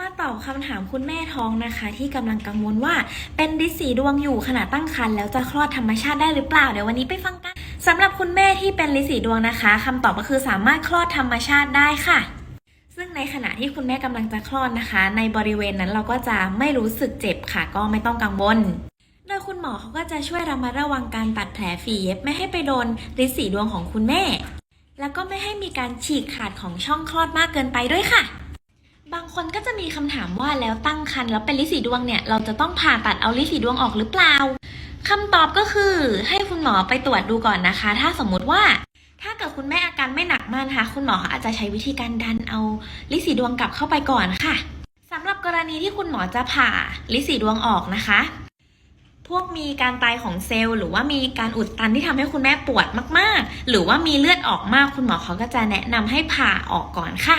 มาตอบคำถามคุณแม่ท้องนะคะ ที่กำลังกังวลว่าเป็นริสีดวงอยู่ขณะตั้งครรภ์แล้วจะคลอดธรรมชาติได้หรือเปล่าเดี๋ยววันนี้ไปฟังกันสำหรับคุณแม่ที่เป็นริสีดวงนะคะคำตอบก็คือสามารถคลอดธรรมชาติได้ค่ะซึ่งในขณะที่คุณแม่กำลังจะคลอดนะคะ ในบริเวณนั้นเราก็จะไม่รู้สึกเจ็บค่ะ ก็ไม่ต้องกังวล โดยคุณหมอเขาก็จะช่วยระมัดระวังการตัดแผลฝีเย็บไม่ให้ไปโดนริสีดวงของคุณแม่ แล้วก็ไม่ให้มีการฉีกขาดของช่องคลอดมากเกินไปด้วยค่ะ บางคนก็จะมีคำถามว่าแล้วตั้งครรภ์แล้วเป็นลิสีดวงเนี่ย เราจะต้องผ่าตัดเอาลิสีดวงออกหรือเปล่าคำตอบก็คือให้คุณหมอไปตรวจดูก่อนนะคะ ถ้าสมมุติว่า ถ้าเกิดคุณแม่อาการไม่หนักมากนะคะ คุณหมออาจจะใช้วิธีการดันเอาลิสีดวงกลับเข้าไปก่อนค่ะสำหรับกรณีที่คุณหมอจะผ่าลิสีดวงออกนะคะ พวกมีการตายของเซลล์ หรือว่ามีการอุดตันที่ทำให้คุณแม่ปวดมาก ๆ หรือว่ามีเลือดออกมาก คุณหมอเขาก็จะแนะนำให้ผ่าออกก่อนค่ะ